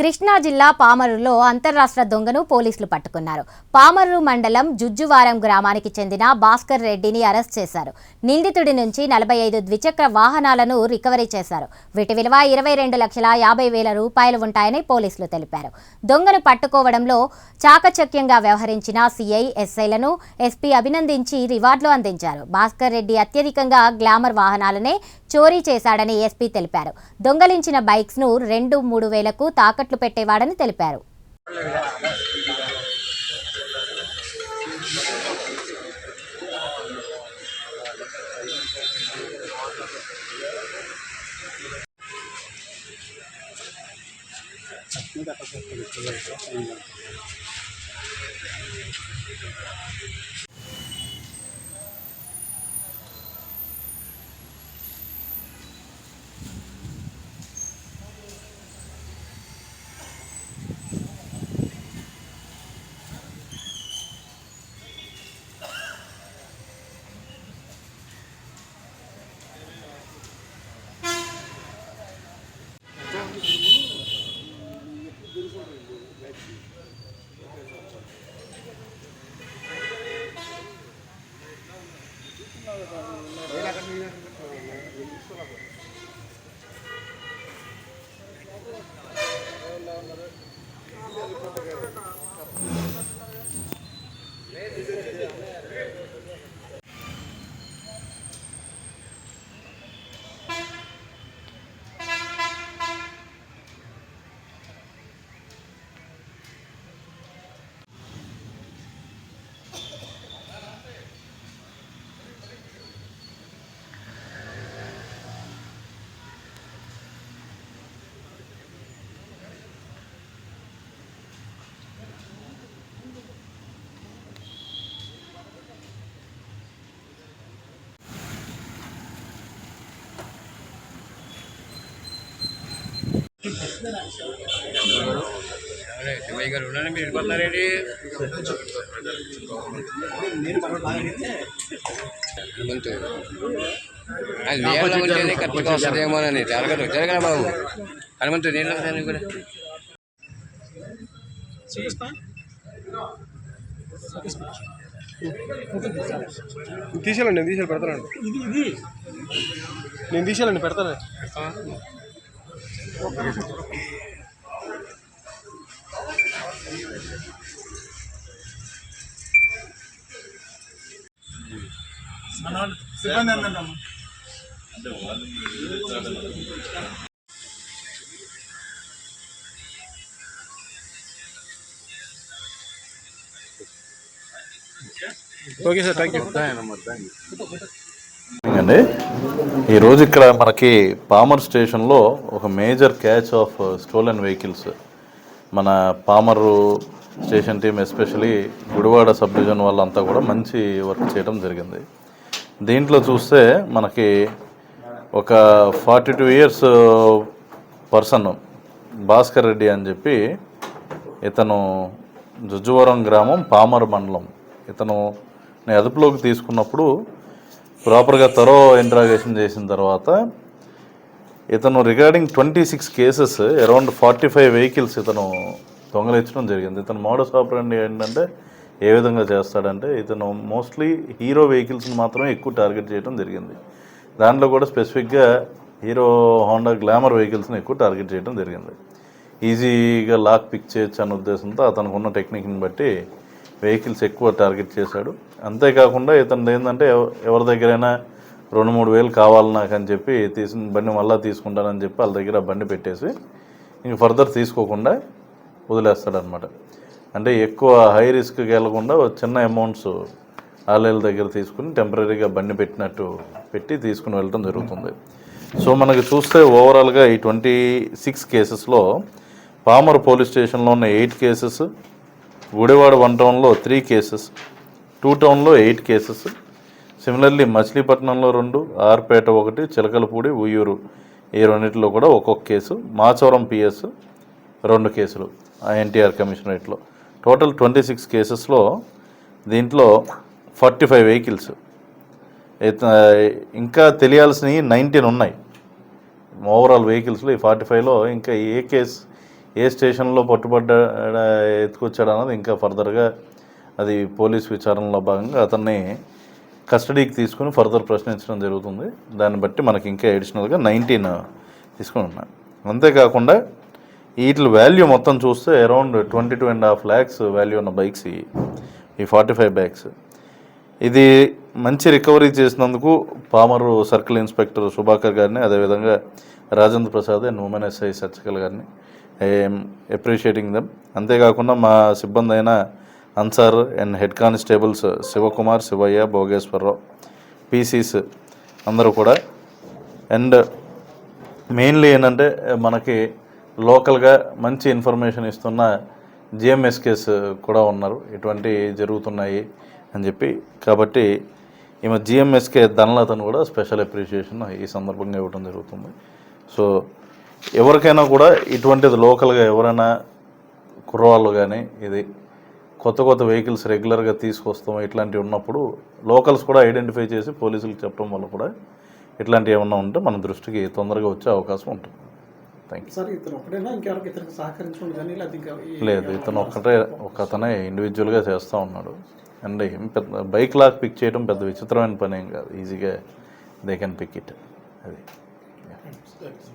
కృష్ణా జిల్లా పామరులో అంతర్రాష్ట్ర దొంగను పోలీసులు పట్టుకున్నారు. పామరు మండలం జుజ్జువారం గ్రామానికి చెందిన భాస్కర్ రెడ్డిని అరెస్ట్ చేశారు. నిందితుడి నుంచి నలభై ఐదు ద్విచక్ర వాహనాలను రికవరీ చేశారు. వీటి విలువ ఇరవై రెండు లక్షల యాభై వేల రూపాయలు ఉంటాయని పోలీసులు తెలిపారు. దొంగను పట్టుకోవడంలో చాకచక్యంగా వ్యవహరించిన సిఐ ఎస్ఐలను ఎస్పీ అభినందించి రివార్డులు అందించారు. భాస్కర్ రెడ్డి అత్యధికంగా గ్లామర్ వాహనాలనే చోరీ చేశాడని ఎస్పీ తెలిపారు. దొంగలించిన బైక్స్ను రెండు మూడు వేలకు తాకట్టు తాకట్లు పెట్టేవాడని తెలిపారు. శివయ్య గారు ఉండండి మీరు వెళ్ళిపోతున్నారేంటి హనుమంతు. అది వేయాలని ఉంటేనే కరెక్ట్గా వస్తుందేమోనని జరగదు జరగదు బాబు. హనుమంతు కూడా. తీసేయాలండి నేను తీసేయాలి పెడతానండి. నేను తీసేయాలండి పెడతాను. ఓకే సార్ థ్యాంక్ యూ అండి ఈరోజు ఇక్కడ మనకి పామర్ స్టేషన్లో ఒక major catch of stolen vehicles. మన Pamar station team especially Gudivada sub division వాళ్ళంతా కూడా మంచి వర్క్ చేయడం జరిగింది. దీంట్లో చూస్తే మనకి ఒక forty two years person Bhaskar Reddy అని చెప్పి ఇతను జుజ్జువరం గ్రామం పామర్ మండలం. ఇతను నేను అదుపులోకి తీసుకున్నప్పుడు ప్రాపర్గా తరో ఇంట్రాగేషన్ చేసిన తర్వాత ఇతను regarding twenty six cases around forty five vehicles ఇతను దొంగలించడం జరిగింది. ఇతను మోడస్ ఆపరండి ఏంటంటే ఏ విధంగా చేస్తాడంటే ఇతను మోస్ట్లీ హీరో వెహికల్స్ని మాత్రమే ఎక్కువ టార్గెట్ చేయడం జరిగింది. దాంట్లో కూడా స్పెసిఫిక్గా హీరో హోండా గ్లామర్ వెహికల్స్ని ఎక్కువ టార్గెట్ చేయడం జరిగింది. ఈజీగా లాక్ పిక్ చేయొచ్చు అన్న ఉద్దేశంతో అతనికి ఉన్న టెక్నిక్ని బట్టి వెహికల్స్ ఎక్కువ టార్గెట్ చేశాడు. అంతేకాకుండా ఇతను ఏంటంటే ఎవరి దగ్గరైనా రెండు మూడు వేలు కావాలి నాకు అని చెప్పి తీసిన బండి మళ్ళీ తీసుకుంటానని చెప్పి వాళ్ళ దగ్గర బండి పెట్టేసి ఇంక ఫర్దర్ తీసుకోకుండా వదిలేస్తాడనమాట అంటే ఎక్కువ హై రిస్క్కి వెళ్ళకుండా చిన్న అమౌంట్స్ ఆలయాల దగ్గర తీసుకుని టెంపరీగా బండి పెట్టినట్టు పెట్టి తీసుకుని వెళ్ళడం జరుగుతుంది. సో మనకి చూస్తే ఓవరాల్గా ఈ ట్వంటీ సిక్స్ కేసెస్లో పామర్ పోలీస్ స్టేషన్లో ఉన్న ఎయిట్ కేసెస్ గుడివాడ వన్ టౌన్లో త్రీ కేసెస్ టూ టౌన్లో ఎయిట్ కేసెస్ సిమిలర్లీ మచిలీపట్నంలో రెండు ఆర్పేట ఒకటి చిలకలపూడి ఉయ్యూరు ఈ రెండింటిలో కూడా ఒక్కొక్క కేసు మాచవరం పిఎస్ రెండు కేసులు ఎన్టీఆర్ కమిషనరేట్లో. టోటల్ ట్వంటీ సిక్స్ కేసెస్లో దీంట్లో ఫార్టీ ఫైవ్ వెహికల్స్. ఇంకా తెలియాల్సినవి నైన్టీన్ ఉన్నాయి. ఓవరాల్ వెహికల్స్లో ఈ ఫార్టీ ఫైవ్లో ఇంకా ఏ కేసు ఏ స్టేషన్లో పట్టుబడ్డా ఎత్తుకొచ్చాడు అన్నది ఇంకా ఫర్దర్గా అది పోలీస్ విచారణలో భాగంగా అతన్ని కస్టడీకి తీసుకుని ఫర్దర్ ప్రశ్నించడం జరుగుతుంది. దాన్ని బట్టి మనకి ఇంకా అడిషనల్గా నైన్టీన్ తీసుకుని ఉన్నాం. అంతేకాకుండా వీటి వాల్యూ మొత్తం చూస్తే around twenty two and half lakhs value ఉన్న బైక్స్ ఈ ఫార్టీ ఫైవ్ బ్యాగ్స్ ఇది మంచి రికవరీ చేసినందుకు పామరు సర్కిల్ ఇన్స్పెక్టర్ సుభాకర్ గారిని అదేవిధంగా Rajendra Prasad and women SI సర్చికల్ గారిని ఎప్రిషియేటింగ్ దెమ్ అంతేకాకుండా మా సిబ్బంది అయిన Ansar and head constables Shivakumar Shivaiah Bhogeswararao PCs అందరూ కూడా. అండ్ మెయిన్లీ ఏంటంటే మనకి లోకల్గా మంచి ఇన్ఫర్మేషన్ ఇస్తున్న జిఎంఎస్కేస్ కూడా ఉన్నారు. ఇటువంటి జరుగుతున్నాయి అని చెప్పి. కాబట్టి ఈమె జిఎంఎస్కే ధనలతను కూడా స్పెషల్ అప్రిషియేషన్ ఈ సందర్భంగా ఇవ్వడం జరుగుతుంది. సో ఎవరికైనా కూడా ఇటువంటిది లోకల్గా ఎవరైనా కుర్రవాళ్ళు కానీ ఇది కొత్త కొత్త వెహికల్స్ రెగ్యులర్గా తీసుకొస్తాం ఇట్లాంటివి ఉన్నప్పుడు లోకల్స్ కూడా ఐడెంటిఫై చేసి పోలీసులకు చెప్పడం వల్ల కూడా ఇట్లాంటివి ఏమన్నా ఉంటే మన దృష్టికి తొందరగా వచ్చే అవకాశం ఉంటుంది. థ్యాంక్ యూ లేదు ఇతను ఒక్కటే ఒక అతనే ఇండివిజువల్గా చేస్తూ ఉన్నాడు. అండ్ ఏం పెద్ద బైక్ లాక్ పిక్ చేయడం పెద్ద విచిత్రమైన పని ఏం కాదు. ఈజీగా దే కెన్ పిక్ ఇట్ అది.